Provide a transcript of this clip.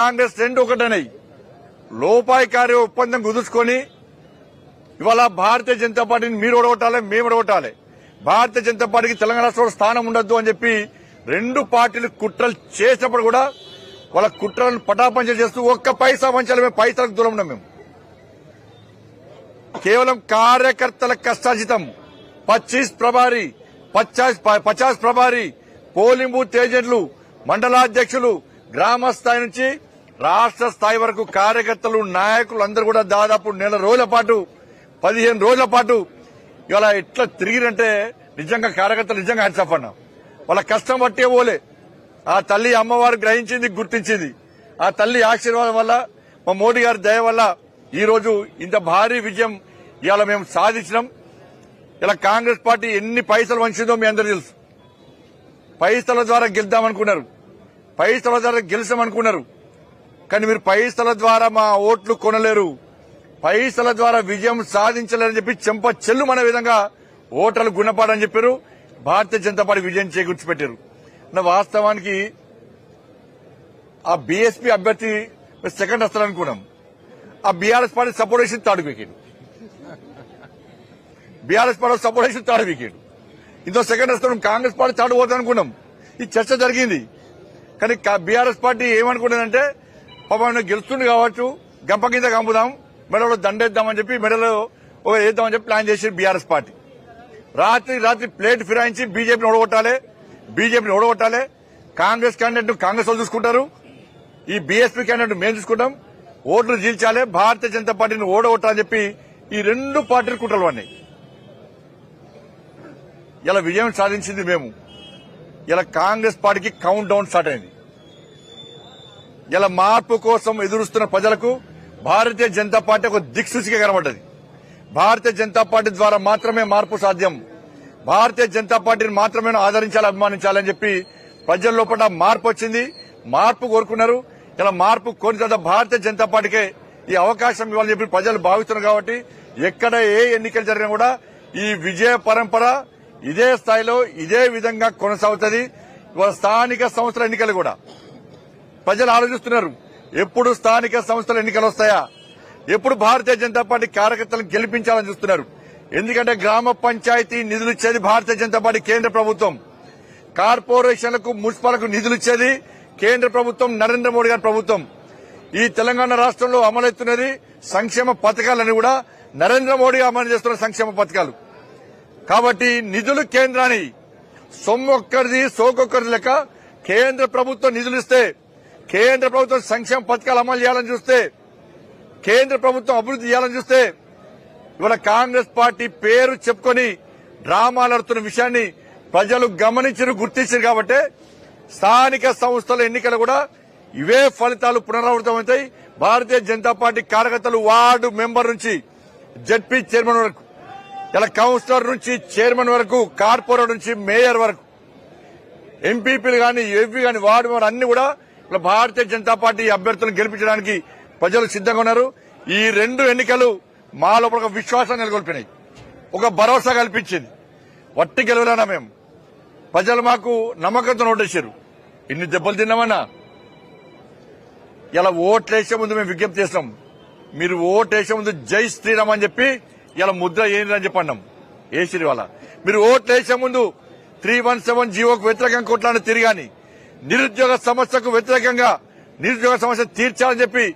కాంగ్రెస్ రెండు ఒకటనై లోపాయికారి ఒప్పందం కుదుర్చుకొని ఇవాళ భారతీయ జనతా పార్టీని మీరు ఓడగొట్టాలి మేము ఓడగొట్టాలి. భారతీయ జనతా పార్టీకి తెలంగాణ రాష్ట్రంలో స్థానం ఉండొద్దు అని చెప్పి రెండు పార్టీలు కుట్రలు చేసినప్పుడు కూడా వాళ్ళ కుట్రలను పటాపంచలు చేస్తూ ఒక్క పైసా పంచాలి మేము పైసలకు దూరం ఉన్నాం మేము. కేవలం కార్యకర్తల కష్టాజితం పచ్చీస్ ప్రభారి పచాస్ పచాస్ ప్రభారి పోలింగ్ బూత్ ఏజెంట్లు మండలాధ్యక్షులు గ్రామ స్థాయి నుంచి రాష్ట్ర స్థాయి వరకు కార్యకర్తలు నాయకులు అందరూ కూడా దాదాపు నెల రోజుల పాటు పదిహేను రోజుల పాటు ఇవాళ ఎట్లా తిరిగిరంటే నిజంగా కార్యకర్తలు నిజంగా హ్యాట్సాఫ్ అన్నా. వాళ్ళ కష్టం పట్టే పోలే. ఆ తల్లి అమ్మవారు గ్రహించింది గుర్తించింది. ఆ తల్లి ఆశీర్వాదం వల్ల మా మోడీ గారి దయ వల్ల ఈ రోజు ఇంత భారీ విజయం ఇవాళ మేము సాధించినాం. ఇలా కాంగ్రెస్ పార్టీ ఎన్ని పైసలు వంచిందో మీ అందరూ తెలుసు. పైసల ద్వారా గెలుద్దామనుకున్నారు. పైసల ద్వారా గెలిచామనుకున్నారు కానీ మీరు పైసల ద్వారా మా ఓట్లు కొనలేరు. పైసల ద్వారా విజయం సాధించలేరని చెప్పి చెంప చెల్లుమనే విధంగా ఓటర్లు గుణపాడని చెప్పారు. భారతీయ జనతా పార్టీ విజయం చేకూర్చిపెట్టారు నా వాస్తవానికి ఆ బీఎస్పీ అభ్యర్థి సెకండ్ వస్తారనుకున్నాం ఆ బీఆర్ఎస్ పార్టీ సపోర్ట్ చేసి third wicket BRS party support చేసి థర్డ్ వికెట్ ఇంతో సెకండ్ వస్తాం కాంగ్రెస్ పార్టీ థర్డ్ పోతాం అనుకున్నాం ఈ చర్చ జరిగింది. కానీ బీఆర్ఎస్ పార్టీ ఏమనుకున్నదంటే పాపం గెలుస్తుంది కావచ్చు గంప కింద కంపుదాం మెడలో దండేద్దామని చెప్పి మెడలో ఒక వేద్దామని చెప్పి ప్లాన్ చేసి బీఆర్ఎస్ పార్టీ. రాత్రి రాత్రి ప్లేట్ ఫిరాయించి బీజేపీని ఓడగొట్టాలి బీజేపీని ఓడగొట్టాలి. కాంగ్రెస్ క్యాండిడేట్ కాంగ్రెస్ వాళ్ళు చూసుకుంటారు ఈ బీఎస్పీ క్యాండిడేట్ మేము చూసుకుంటాం. ఓట్లు జీల్చాలి భారతీయ జనతా పార్టీని ఓడగొట్టాలని చెప్పి ఈ రెండు పార్టీలు కుట్రలు అన్నాయి ఇలా విజయం సాధించింది మేము. ఇలా కాంగ్రెస్ పార్టీకి కౌంట్ డౌన్ స్టార్ట్ అయింది. ఇలా మార్పు కోసం ఎదురుస్తున్న ప్రజలకు భారతీయ జనతా పార్టీ ఒక దిక్సూచిగా కనబడ్డది. భారతీయ జనతా పార్టీ ద్వారా మాత్రమే మార్పు సాధ్యం. భారతీయ జనతా పార్టీని మాత్రమే ఆదరించాలి అభిమానించాలని చెప్పి ప్రజల లోపల మార్పు వచ్చింది. మార్పు కోరుకున్నారు. ఇలా మార్పు కోరిన తర్వాత భారతీయ జనతా పార్టీకే ఈ అవకాశం ఇవ్వాలని చెప్పి ప్రజలు భావిస్తున్నారు కాబట్టి ఎక్కడ ఏ ఎన్నికలు జరిగినా కూడా ఈ విజయ పరంపర ఇదే స్థాయిలో ఇదే విధంగా కొనసాగుతుంది. ఇవాళ స్థానిక సంస్థల ఎన్నికలు కూడా. ప్రజలు ఆలోచిస్తున్నారు. ఎప్పుడు స్థానిక సంస్థల ఎన్నికలు వస్తాయా? ఎప్పుడు భారతీయ జనతా పార్టీ కార్యకర్తలను గెలిపించాలని చూస్తున్నారు? ఎందుకంటే గ్రామ పంచాయతీ నిధులు ఇచ్చేది భారతీయ జనతా పార్టీ కేంద్ర ప్రభుత్వం. కార్పొరేషన్లకు మున్సిపాలకు నిధులు ఇచ్చేది కేంద్ర ప్రభుత్వం నరేంద్ర మోడీ గారి ప్రభుత్వం. ఈ తెలంగాణ రాష్ట్రంలో అమలవుతున్నది సంక్షేమ పథకాలని కూడా నరేంద్ర మోడీ అమలు చేస్తున్న సంక్షేమ పథకాలు. కాబట్టి నిధులు కేంద్రాన్ని సొమ్మొక్కరిది సోకొక్కరిది లెక్క కేంద్ర ప్రభుత్వం నిధులు ఇస్తే కేంద్ర ప్రభుత్వం సంక్షేమ పథకాలు అమలు చేయాలని చూస్తే కేంద్ర ప్రభుత్వం అభివృద్ధి చేయాలని చూస్తే ఇవాళ కాంగ్రెస్ పార్టీ పేరు చెప్పుకొని డ్రామాలాడుతున్న విషయాన్ని ప్రజలు గమనించరు గుర్తించారు కాబట్టి స్థానిక సంస్థల ఎన్నికలు కూడా ఇవే ఫలితాలు పునరావృతమవుతాయి భారతీయ జనతా పార్టీ కార్యకర్తలు వార్డు మెంబర్ నుంచి జడ్పీ చైర్మన్ వరకు ఇలా కౌన్సిలర్ నుంచి చైర్మన్ వరకు కార్పొరేటర్ నుంచి మేయర్ వరకు ఎంపీపీలు కానీ ఎంపీ కానీ వార్డు మెంబర్ అన్ని కూడా భారతీయ జనతా పార్టీ అభ్యర్థులను గెలిపించడానికి ప్రజలు సిద్ధంగా ఉన్నారు. ఈ రెండు ఎన్నికలు మా లోపల ఒక విశ్వాసం నెలకొల్పినాయి. ఒక భరోసా కల్పించింది. వట్టి గెలవలేనా మేము? ప్రజలు మాకు నమ్మకంతో ఓటేశారు. ఇన్ని దెబ్బలు తిన్నామన్నా? ఇలా ఓట్లేసే ముందు మేము విజ్ఞప్తి చేస్తాం మీరు ఓట్లేసే ముందు జై శ్రీరామ్ అని చెప్పి ఇలా ముద్ర ఏంటి అని చెప్పన్నాం. వేసిరి వాళ్ళ మీరు ఓట్లేసే ముందు త్రీ వన్ సెవెన్ జీవోకు వ్యతిరేకంగా కొట్లాడిన తిరిగాని నిరుద్యోగ సమస్యకు వ్యతిరేకంగా నిరుద్యోగ సమస్య తీర్చాలని చెప్పి